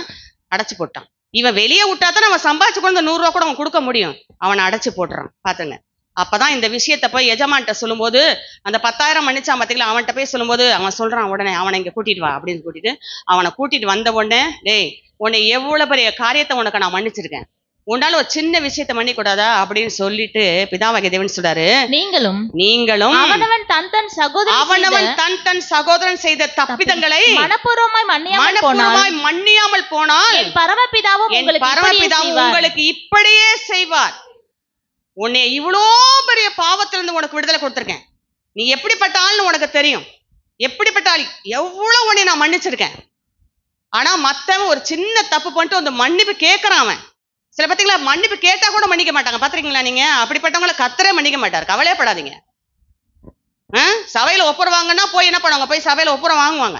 அடைச்சு போட்டான். இவன் வெளியே விட்டா தான் அவன் சம்பாதிச்சு கொண்டு வந்து நூறு ரூபா கூட அவன் கொடுக்க முடியும். அவனை அடைச்சு போட்டுறான். பாத்துங்க. அப்பதான் இந்த விஷயத்த போய் எஜமான்ட்ட சொல்லும்போது அந்த பத்தாயிரம் மன்னிச்சான் பாத்தீங்களா? அவன்கிட்ட போய் சொல்லும்போது அவன் சொல்றான் உடனே அவனை இங்க கூட்டிட்டு வா அப்படின்னு கூட்டிட்டு அவனை கூட்டிட்டு வந்த உடனே டேய் உன்னை எவ்வளவு பெரிய காரியத்தை உனக்கு நான் மன்னிச்சிருக்கேன். உன்னால ஒரு சின்ன விஷயத்த மன்னிக்க கூடாதா அப்படின்னு சொல்லிட்டு பிதாவாகிய தேவன் சொல்றாரு. நீங்களும் நீங்களும் அவனவன் தன் தன் சகோதரன் அவனவன் தன் தன் சகோதரன் செய்த தப்பிதங்களை மனப்பூர்வமாய் மன்னியாமல் மன்னியாமல் போனால் பரமபிதாவும் என் உங்களுக்கு இப்படியே செய்வார். உன்னை இவ்வளோ பெரிய பாவத்திலிருந்து உனக்கு விடுதலை கொடுத்துருக்கேன். நீ எப்படிப்பட்ட ஆள்னு உனக்கு தெரியும். எப்படிப்பட்ட ஆள்? எவ்வளோ உன்னை நான் மன்னிச்சிருக்கேன். ஆனா மற்றவன் ஒரு சின்ன தப்பு பண்ணிட்டு அந்த மன்னிப்பு கேட்கறான் அவன். சில பார்த்தீங்களா மன்னிப்பு கேட்டா கூட மன்னிக்க மாட்டாங்க. பார்த்துருக்கீங்களா நீங்க? அப்படிப்பட்டவங்கள கத்தரே மன்னிக்க மாட்டார். கவலையப்படாதீங்க. ஆ? சபையில ஒப்புரம் வாங்கன்னா போய் என்ன பண்ணுவாங்க? போய் சபையில் ஒப்புரம் வாங்குவாங்க.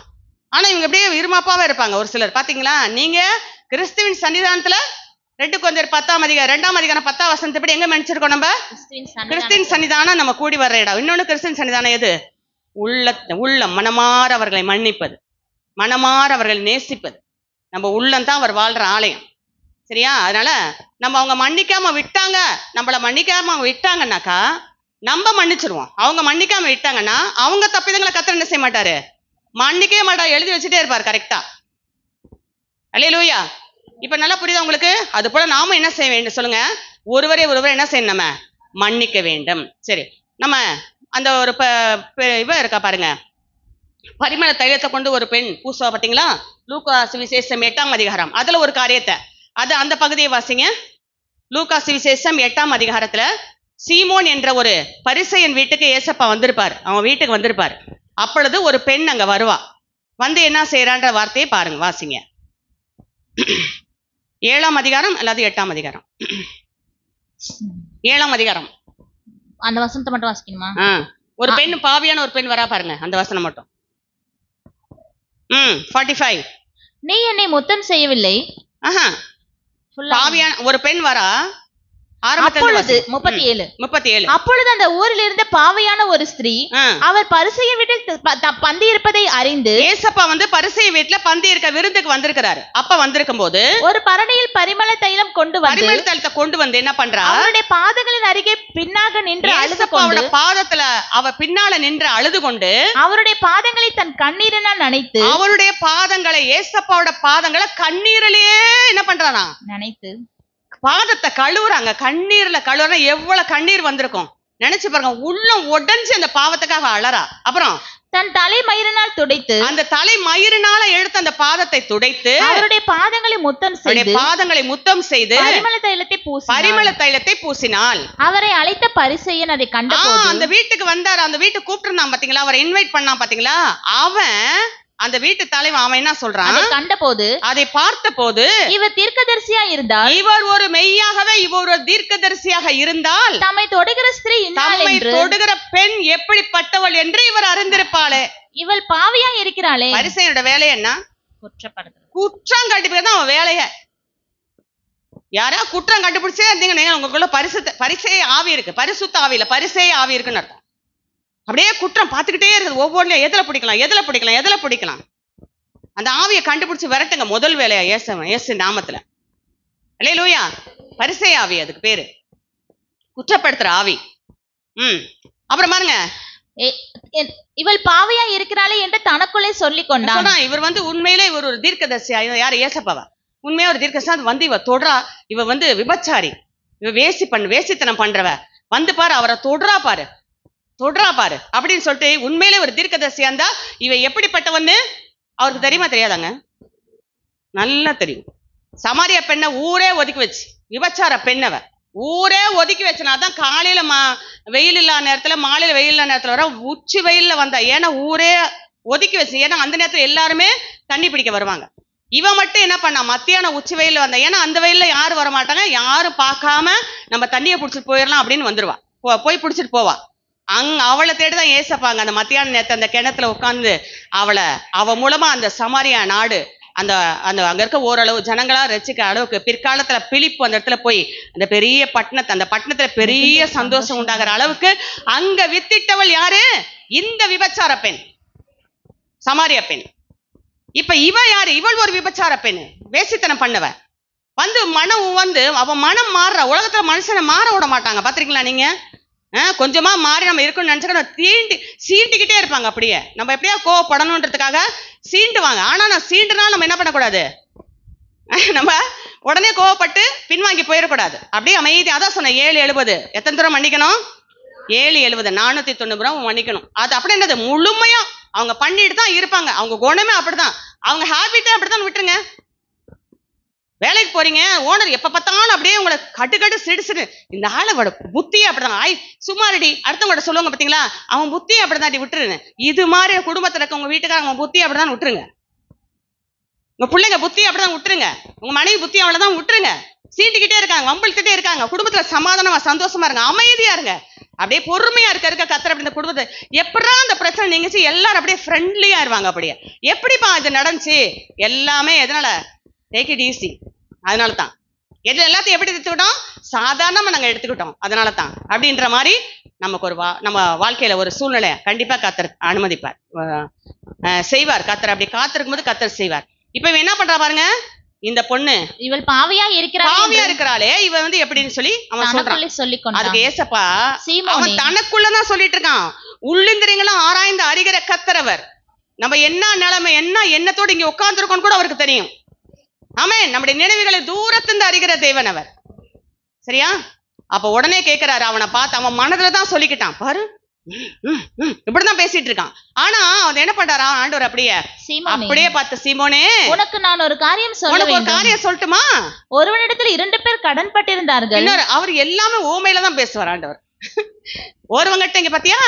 ஆனா இவங்க எப்படியே இருமாப்பாவே இருப்பாங்க. ஒரு சிலர். பார்த்தீங்களா நீங்க கிறிஸ்துவின் சன்னிதானத்தில் ரெண்டு கொஞ்சம் பத்தாம் அதிகாரம் ரெண்டாம் அதிகாரம் பத்தாம் வசனத்தை எங்க மன்னிச்சிருக்கோம் நம்ம? சன்னிதானம். கிறிஸ்தின் சன்னிதானம் நம்ம கூடி வர்ற இடம். இன்னொன்னு கிறிஸ்தின் சன்னிதானம் எது? உள்ள உள்ள மனமாற அவர்களை மன்னிப்பது. மனமாற அவர்களை நேசிப்பது. நம்ம உள்ளம் அவர் வாழ்ற ஆலயம். சரியா? அதனால நம்ம அவங்க மன்னிக்காம விட்டாங்க நம்மள மன்னிக்காம அவங்க விட்டாங்கன்னாக்கா நம்ம மன்னிச்சிருவோம். அவங்க மன்னிக்காம விட்டாங்கன்னா அவங்க தப்பிதங்களை கத்தர் என்ன செய்ய மாட்டாரு? மன்னிக்கவே மாட்டார். எழுதி வச்சுட்டே இருப்பார் கரெக்டா அல்லேலூயா இப்ப நல்லா புரியுதா உங்களுக்கு? அது போல நாம என்ன செய்ய வேண்டும்? சொல்லுங்க. ஒருவரை ஒருவர் என்ன செய்யணும் நம்ம? மன்னிக்க வேண்டும். சரி. நம்ம அந்த ஒரு ப இவ இருக்கா பாருங்க. பரிமள தைலத்தை கொண்டு ஒரு பெண் பூசுவா பார்த்தீங்களா லூகா சுவிசேஷம் எட்டாம் அதிகாரம். அதுல ஒரு காரியத்தை. அது அந்த பகுதியை வாசிங்க. லூகா சுவிசேஷம் எட்டாம் அதிகாரத்துல சீமோன் என்ற ஒரு பரிசையன் வீட்டுக்கு ஏசப்பா வந்திருப்பார். அவன் வீட்டுக்கு வந்திருப்பார். அப்பொழுது ஒரு பெண் அங்க வருவா. வந்து என்ன செய்யறான்ற வார்த்தையை பாருங்க. வாசிங்க. ஏழாம் அதிகாரம் அல்லது எட்டாம் அதிகாரம். ஏழாம் அதிகாரம். அந்த வசனத்தை மட்டும் வாசிக்கணுமா? ஒரு பெண் பாவியான ஒரு பெண் வரா பாருங்க அந்த வசனம் மட்டும். ம் ஃபார்ட்டி ஃபைவ் நீ என்னை முத்தம் செய்யவில்லை. ஆஹா. பாவியான ஒரு பெண் வரா அப்பொழுது முப்பத்தி ஏழு. முப்பத்தி ஏழு. அப்பொழுது அந்த ஊரில் இருந்த பாவையான ஒரு ஸ்திரீ. அவர் பரிசைய வீட்டில் பந்தி இருப்பதை அறிந்து ஏசப்பா வந்து பரிசை வீட்டுல பந்தி இருக்க விருந்துக்கு வந்திருக்கிறாரு. அப்ப வந்திருக்கும் போது ஒரு பரணியில் பரிமள தைலம் கொண்டு வந்து பரிமள தலத்தை கொண்டு வந்து என்ன பண்றா? அவருடைய பாதங்களின் அருகே பின்னாக நின்று அழுது கொண்டு பாதத்துல அவ பின்னால நின்று அழுது கொண்டு அவருடைய பாதங்களை தன் கண்ணீரினால் நனைத்து அவருடைய பாதங்களை ஏசப்பாவோட பாதங்களை கண்ணீரிலேயே என்ன பண்றானா? நனைத்து பாதத்தை கழுவுறாங்க. கண்ணீர்ல கழுவுறா எவ்வளவு கண்ணீர் வந்திருக்கும்? நினைச்சு பாருங்க உள்ளம் உடைஞ்சு அந்த பாவத்துக்காக அழறா. அப்புறம் தன் தலை மயிரினால் துடைத்து அந்த தலை மயிரினால எடுத்து அந்த பாதத்தை துடைத்து அவருடைய பாதங்களை முத்தம் செய்து பாதங்களை முத்தம் செய்து பரிமள தைலத்தை பூசி பரிமள தைலத்தை பூசினாள். அவரை அழைத்த பரிசெயன் அதை ஆ, கண்டபோது அந்த வீட்டுக்கு வந்தாரு? அந்த வீட்டுக்கு கூப்பிட்டு பாத்தீங்களா? அவரை இன்வைட் பண்ணான் பாத்தீங்களா? அவன் அந்த வீட்டு தலைவன் அவன் என்ன சொல்றான்? அதை கண்டபோது அதை பார்த்த போது இவர் தீர்க்கதரிசியா இருந்தால் இவர் ஒரு மெய்யாகவே இவர் ஒரு தீர்க்கதரிசியாக இருந்தால் தம்மை தொடுகிற ஸ்திரீ இன்னாள் தம்மை என்று தொடுகிற பெண் எப்படிப்பட்டவள் என்று இவர் அறிந்திருப்பாளே. இவள் பாவியா இருக்கிறாளே. பரிசையோட வேலை என்ன? குற்றப்படுத்துறது குற்றம் கண்டுபிடிக்கிறது அவன் வேலைய. யாரா குற்றம் கண்டுபிடிச்சே இருந்தீங்கன்னா உங்களுக்குள்ள பரிசுத்த பரிசே ஆவி இருக்கு. பரிசுத்த ஆவி இல்ல பரிசே ஆவி இருக்குன்னு அர்த்தம். அப்படியே குற்றம் பார்த்துக்கிட்டே இருக்குது. ஒவ்வொன்றையும் எதுல பிடிக்கலாம் எதுல பிடிக்கலாம் எதுல பிடிக்கலாம்? அந்த ஆவியை கண்டுபிடிச்சு விரட்டுங்க. முதல் வேலையா ஏசு ஏசு நாமத்துல. இல்லையே லூயா பரிசே ஆவி அதுக்கு பேரு. குற்றப்படுத்துற ஆவி. ம். அப்புறம் பாருங்க. இவள் பாவியா இருக்கிறாளே என்று தனக்குள்ளே சொல்லிக் கொண்டான். இவர் வந்து உண்மையிலே இவர் ஒரு தீர்க்கதரிசியா? இவ யாரு? ஏசப்பாவா? உண்மையா ஒரு தீர்க்கதரிசி அது வந்து இவ தொடரா இவ வந்து விபச்சாரி. இவ வேசி பண்ணு வேசித்தனம் பண்றவ. வந்து பாரு அவரை தொடரா பாரு. தொடரா பாரு. அப்படின்னு சொல்லிட்டு உண்மையிலே ஒரு தீர்க்கதர்சியா இருந்தா இவன் எப்படிப்பட்டவன்னு அவருக்கு தெரியுமா தெரியாதாங்க? நல்லா தெரியும். சமாரியா பெண்ணை ஊரே ஒதுக்கி வச்சு. விபச்சார பெண்ணவ. ஊரே ஒதுக்கி வச்சனாதான் காலையில மா வெயில் இல்லாத நேரத்துல மாலையில வெயில் இல்லாத நேரத்துல வர உச்சி வெயில்ல வந்தா. ஏன்னா ஊரே ஒதுக்கி வச்சு. ஏன்னா அந்த நேரத்துல எல்லாருமே தண்ணி பிடிக்க வருவாங்க. இவன் மட்டும் என்ன பண்ணா? மத்தியான உச்சி வெயில வந்தா. ஏன்னா அந்த வெயில்ல யாரும் வர மாட்டாங்க. யாரும் பார்க்காம நம்ம தண்ணியை பிடிச்சிட்டு போயிடலாம் அப்படின்னு வந்துருவா. போ- போய் பிடிச்சிட்டு போவா. அங் அவளை தேடிதான் ஏசப்பாங்க. அந்த மத்தியான நேரத்து அந்த கிணத்துல உட்கார்ந்து அவளை அவ மூலமா அந்த சமாரியா நாடு அந்த அந்த அங்க இருக்க ஓரளவு ஜனங்களா ரசிக்க அளவுக்கு பிற்காலத்துல பிலிப்பு அந்த இடத்துல போய் அந்த பெரிய பட்டணத்தை அந்த பட்டணத்துல பெரிய சந்தோஷம் உண்டாகிற அளவுக்கு அங்க வித்திட்டவள் யாரு? இந்த விபச்சார பெண். சமாரிய பெண். இப்ப இவ யாரு? இவள் ஒரு விபச்சார பெண். வேசித்தனம் பண்ணவ. வந்து மனம் வந்து அவ மனம் மாறுற உலகத்துல மனுஷனை மாற விட மாட்டாங்க. பாத்திருக்கீங்களா நீங்க? கொஞ்சமா மாறி நம்ம இருக்கணும்னு நினைச்சுக்கணும். தீண்டி சீண்டிக்கிட்டே இருப்பாங்க அப்படியே. நம்ம எப்படியா கோவப்படணுன்றதுக்காக சீண்டுவாங்க. ஆனா நான் சீண்டுனா நம்ம என்ன பண்ணக்கூடாது? நம்ம உடனே கோவப்பட்டு பின்வாங்கி போயிடக்கூடாது. அப்படியே அமைதி. அதான் சொன்னேன் ஏழு எழுபது. எத்தனை தூரம் மன்னிக்கணும்? ஏழு எழுபது. நானூத்தி தொண்ணூறு ரூபா மன்னிக்கணும். அது அப்படி என்னது? முழுமையா அவங்க பண்ணிட்டு தான் இருப்பாங்க. அவங்க குணமே அப்படிதான். அவங்க ஹேபிட்டே அப்படித்தான் விட்டுருங்க. வேலைக்கு போறீங்க ஓனர் எப்ப பார்த்தாலும் அப்படியே உங்களை கட்டு கட்டு சிடு சிடு. இந்த ஆளோட புத்தி அப்படிதான். ஆய் சும்மாரடி அடுத்தவங்கள்ட்ட சொல்லுவாங்க பாத்தீங்களா அவன் புத்தி அப்படிதான் விட்டுருங்க இது மாதிரி குடும்பத்துல இருக்க உங்க வீட்டுக்காரங்க அவன் புத்தி அப்படிதான் விட்டுருங்க. உங்க பிள்ளைங்க புத்தி அப்படிதான் விட்டுருங்க. உங்க மனைவி புத்தி அவ்வளவுதான் விட்டுருங்க. சீண்டிக்கிட்டே இருக்காங்க வம்பிழுத்துட்டே இருக்காங்க. குடும்பத்துல சமாதானமா சந்தோஷமா இருங்க அமைதியா இருங்க. அப்படியே பொறுமையா இருக்க இருக்க கத்துற அப்படி இந்த குடும்பத்தை எப்படா அந்த பிரச்சனை நீங்கிச்சு எல்லாரும் அப்படியே ஃப்ரெண்ட்லியா இருவாங்க அப்படியே. எப்படிப்பா இது நடந்துச்சு? எல்லாமே எதனால? டேக் இட் ஈஸி அதனால தான் எது எல்லாத்தையும் எப்படி எடுத்துக்கிட்டோம்? சாதாரணமா நாங்க எடுத்துக்கிட்டோம். அதனால தான் அப்படின்ற மாதிரி நமக்கு ஒரு வா நம்ம வாழ்க்கையில ஒரு சூழ்நிலை கண்டிப்பா கத்தர் அனுமதிப்பார். செய்வார். கத்தர் அப்படி காத்திருக்கும் போது கத்தர் செய்வார். இப்ப இவன் என்ன பண்றா பாருங்க? இந்த பொண்ணு. இவள் பாவியா இருக்கிறாள் பாவியா இருக்கிறாளே. இவ வந்து எப்படின்னு சொல்லி அவன் சொல்றான். தனக்குள்ளே கொண்டான் அதுக்கு ஏசப்பா அவன் தனக்குள்ளதான் சொல்லிட்டு இருக்கான். உள்ளிந்திரியங்களும் ஆராய்ந்து அறிகிற கத்தரவர் நம்ம என்ன நிலைமை என்ன எண்ணத்தோடு இங்க உட்கார்ந்துருக்கோம் கூட அவருக்கு தெரியும். ஆமென். நம்முடைய நினைவுகளை தூரத்திலிருந்து அறிகிற தேவன் அவர். சரியா? அப்ப உடனே கேக்குறாரு அவனை பார்த்து அவன் மனதுல தான் சொல்லிக்கிட்டான். பாரு. இப்படிதான் பேசிட்டு இருக்கான். ஆனா அவன் என்ன பண்றாரா? ஆண்டவர் அப்படியே அப்படியே பார்த்து சீமோனே உனக்கு நான் ஒரு காரியம் சொல்ல ஒரு காரியம் சொல்லட்டுமா? ஒருவனிடத்தில் இரண்டு பேர் கடன் பட்டிருந்தார்கள் அவர் எல்லாமே ஓமையில தான் பேசுவார் ஆண்டவர். ஒருவங்கிட்ட இங்க பாத்தியா?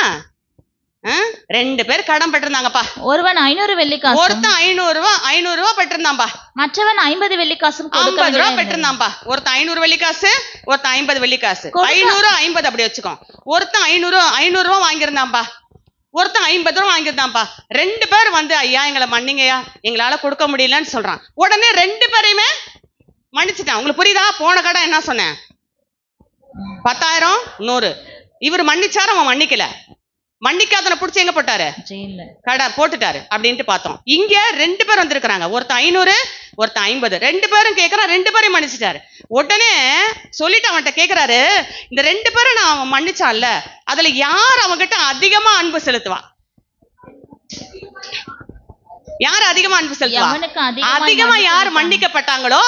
ரெண்டு பேர் கடன் பெற்றிருந்தாங்கப்பா. ஒருவன் ஐநூறு வெள்ளிக்காசும் ஒருத்தன் ஐநூறு ரூபா ஐநூறு ரூபா பெற்றிருந்தான்பா. மற்றவன் ஐம்பது வெள்ளிக்காசும் கொடுக்க ஐம்பது ரூபா. பெற்றிருந்தான்பா. ஒருத்தன் ஐநூறு வெள்ளிக்காசு ஒருத்தன் ஐம்பது வெள்ளிக்காசு ஐநூறு ஐம்பது அப்படி வச்சுக்கோ. ஒருத்தன் ஐநூறு ஐநூறு ரூபா வாங்கியிருந்தான்பா. ஒருத்தன் ஐம்பது ரூபா வாங்கியிருந்தான்பா. ரெண்டு பேர் வந்து ஐயா எங்களை மன்னிங்கய்யா. எங்களால கொடுக்க முடியலன்னு சொல்றான். உடனே ரெண்டு பேரையுமே மன்னிச்சிட்டான். உங்களுக்கு புரியுதா? போன கடன் என்ன சொன்னேன்? பத்தாயிரம் நூறு. இவர் மன்னிச்சாரு அவன் மன்னிக்கல. மன்னிக்காதனை புடிச்சு எங்க போட்டாரு. கடை போட்டுட்டாரு அப்படின்ட்டு பார்த்தோம். இங்க ரெண்டு பேர் வந்திருக்கிறாங்க. ஒருத்தன் ஐநூறு ஒருத்தன் ஐம்பது. ரெண்டு பேரும் கேட்கறான் ரெண்டு பேரையும் மன்னிச்சிட்டாரு. உடனே சொல்லிட்டு அவன்கிட்ட கேக்குறாரு இந்த ரெண்டு பேரும் நான் அவன் மன்னிச்சான்ல அதுல யார் அவன்கிட்ட அதிகமா அன்பு செலுத்துவா யார் அதிகமா அன்பு செலுத்துவா? எவனுக்கு அதிகமாய் அதிகமா யார். மன்னிக்கப்பட்டாங்களோ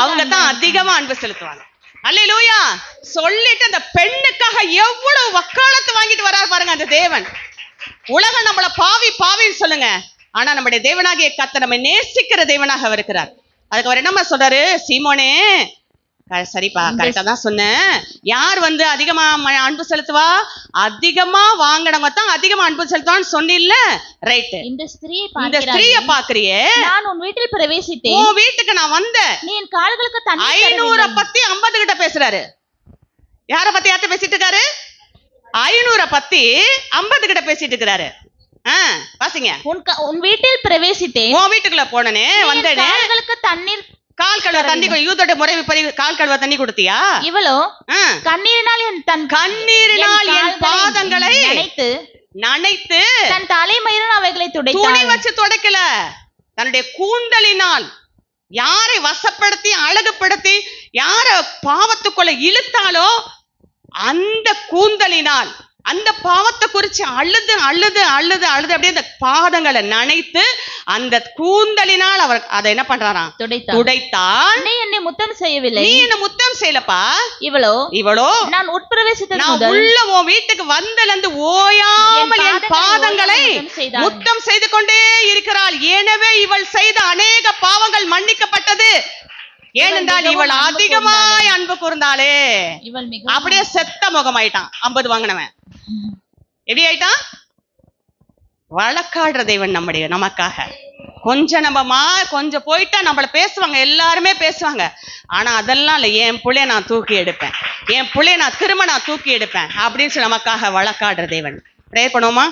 அவங்க தான் அதிகமா அன்பு செலுத்துவாங்க. அல்லேலூயா. சொல்லிட்டு அந்த பெண்ணுக்காக எவ்வளவு வக்காலத்து வாங்கிட்டு வரார் பாருங்க அந்த தேவன். உலகம் நம்மள பாவி பாவின்னு சொல்லுங்க. ஆனா நம்முடைய தேவனாகிய கத்த நம்ம நேசிக்கிற தேவனாக இருக்கிறார். அதுக்கு அவர் என்னம்மா சொல்றாரு? சீமோனே சரிப்பா கரெக்டா தான் சொன்னேன். யார் வந்து அதிகமா அன்பு செலுத்துவா? அதிகமா வாங்கினவங்க தான் அதிகமா அன்பு செலுத்துவான்னு சொன்னில்ல? ரைட்டு இந்த ஸ்திரீயை இந்த ஸ்திரீய பாக்குறியே நான் உன் வீட்டில் பிரவேசித்தேன். உன் வீட்டுக்கு நான் வந்தேன். நீ என் கால்களுக்கு தண்ணீர் ஐநூற. பத்தி ஐம்பது கிட்ட பேசுறாரு. யார பத்தி யார்கிட்ட பேசிட்டு இருக்காரு? ஐநூற பத்தி ஐம்பது கிட்ட பேசிட்டு இருக்கிறாரு வாசிங்க. உன் உன் வீட்டில் பிரவேசித்தேன். உன் வீட்டுக்குள்ள போனனே வந்தனே. கால்களுக்கு தண்ணீர் கால் கழுவ தண்ணி யூதோட முறை படி கால் கழுவ தண்ணி கொடுத்தியா? இவளோ. கண்ணீரினால் என் தன் கண்ணீரினால் என் பாதங்களை நினைத்து நனைத்து தன் தலைமயிரில் அவைகளை துணி துடைத்தாள் வச்சு துடைக்கல. தன்னுடைய கூந்தலினால் யாரை வசப்படுத்தி அழகுபடுத்தி யார பாவத்துக்குள்ள இழுத்தாலோ அந்த கூந்தலினால் அந்த பாவத்தை குறிச்சு அழுது அழுது அழுது அழுது அப்படியே அந்த பாதங்களை நனைத்து அந்த கூந்தலினால் அவர் அதை என்ன பண்றாராம்? துடைத்தான் நீ என்னை முத்தம் செய்யவில்லை. நீ என்ன முத்தம் செய்யலப்பா. இவளோ இவளோ நான் உட்பிரவேசித்தது நான் உள்ள உன் வீட்டுக்கு வந்தலந்து ஓயாமல் என் பாதங்களை முத்தம் செய்து கொண்டே இருக்கிறாள். எனவே இவள் செய்த அநேக பாவங்கள் மன்னிக்கப்பட்டது. ஏனென்றால் இவள் அதிகமாய் அன்பு கூர்ந்தாளே. அப்படியே செத்த முகமாயிட்டான். ஐம்பது வாங்கினவன். எப்படி ஆயிட்டான்? வழக்காடுற தெய்வன் நம்முடைய நமக்காக. கொஞ்சம் நம்ம மா கொஞ்சம் போயிட்டா நம்மள பேசுவாங்க எல்லாருமே பேசுவாங்க. ஆனா அதெல்லாம் இல்லை. என் புள்ளைய நான் தூக்கி எடுப்பேன். என் புள்ளைய நான் திரும்ப நான் தூக்கி எடுப்பேன். அப்படின்னு சொல்லி நமக்காக வழக்காடுற தேவன். ப்ரேயர் பண்ணுவோமா?